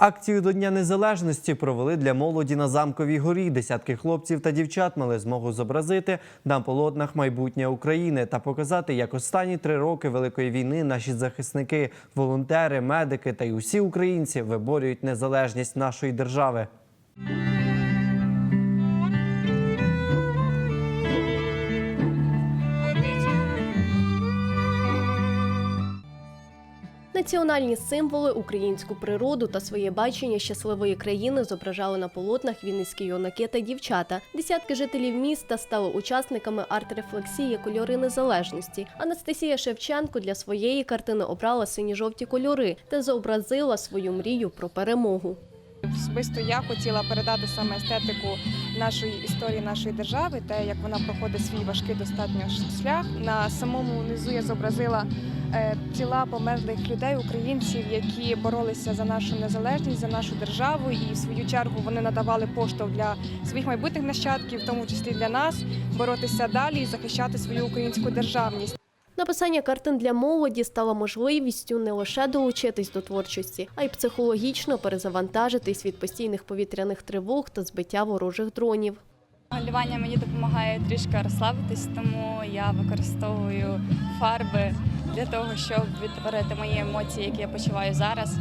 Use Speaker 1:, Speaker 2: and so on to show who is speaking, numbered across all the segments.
Speaker 1: Акцію до Дня Незалежності провели для молоді на замковій горі. Десятки хлопців та дівчат мали змогу зобразити на полотнах майбутнє України та показати, як останні три роки великої війни наші захисники, волонтери, медики та й усі українці виборюють незалежність нашої держави.
Speaker 2: Національні символи, українську природу та своє бачення щасливої країни зображали на полотнах вінницькі юнаки та дівчата. Десятки жителів міста стали учасниками арт-рефлексії Кольори незалежності. Анастасія Шевченко для своєї картини обрала сині-жовті кольори та зобразила свою мрію про перемогу.
Speaker 3: Особисто я хотіла передати саме естетику нашої історії нашої держави, те, як вона проходить свій важкий достатньо шлях. На самому низу я зобразила тіла померлих людей, українців, які боролися за нашу незалежність, за нашу державу, і в свою чергу вони надавали поштовх для своїх майбутніх нащадків, в тому числі для нас, боротися далі і захищати свою українську державність.
Speaker 2: Написання картин для молоді стало можливістю не лише долучитись до творчості, а й психологічно перезавантажитись від постійних повітряних тривог та збиття ворожих дронів.
Speaker 4: Малювання мені допомагає трішки розслабитись, тому я використовую фарби для того, щоб відтворити мої емоції, які я почуваю зараз.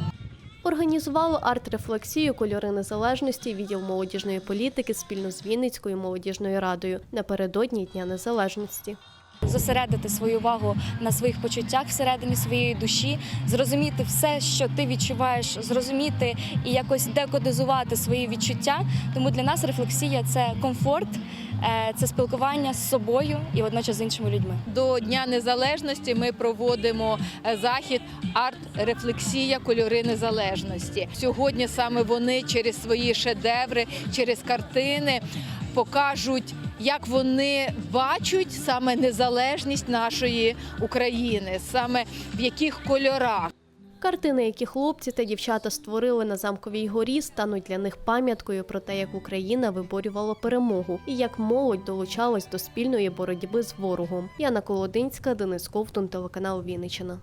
Speaker 2: Організували арт-рефлексію Кольори незалежності відділ молодіжної політики спільно з Вінницькою молодіжною радою напередодні Дня Незалежності.
Speaker 4: Зосередити свою увагу на своїх почуттях всередині своєї душі, зрозуміти все, що ти відчуваєш, зрозуміти і якось декодизувати свої відчуття. Тому для нас рефлексія це комфорт, це спілкування з собою і водночас з іншими людьми.
Speaker 5: До Дня Незалежності ми проводимо е, захід арт-рефлексія кольори незалежності. Сьогодні саме вони через свої шедеври, через картини покажуть, як вони бачать саме незалежність нашої України, саме в яких кольорах.
Speaker 2: Картини, які хлопці та дівчата створили на замковій горі, стануть для них пам'яткою про те, як Україна виборювала перемогу і як молодь долучалась до спільної боротьби з ворогом. Яна Колодинська, Денис Ковтун, телеканал Вінниччина.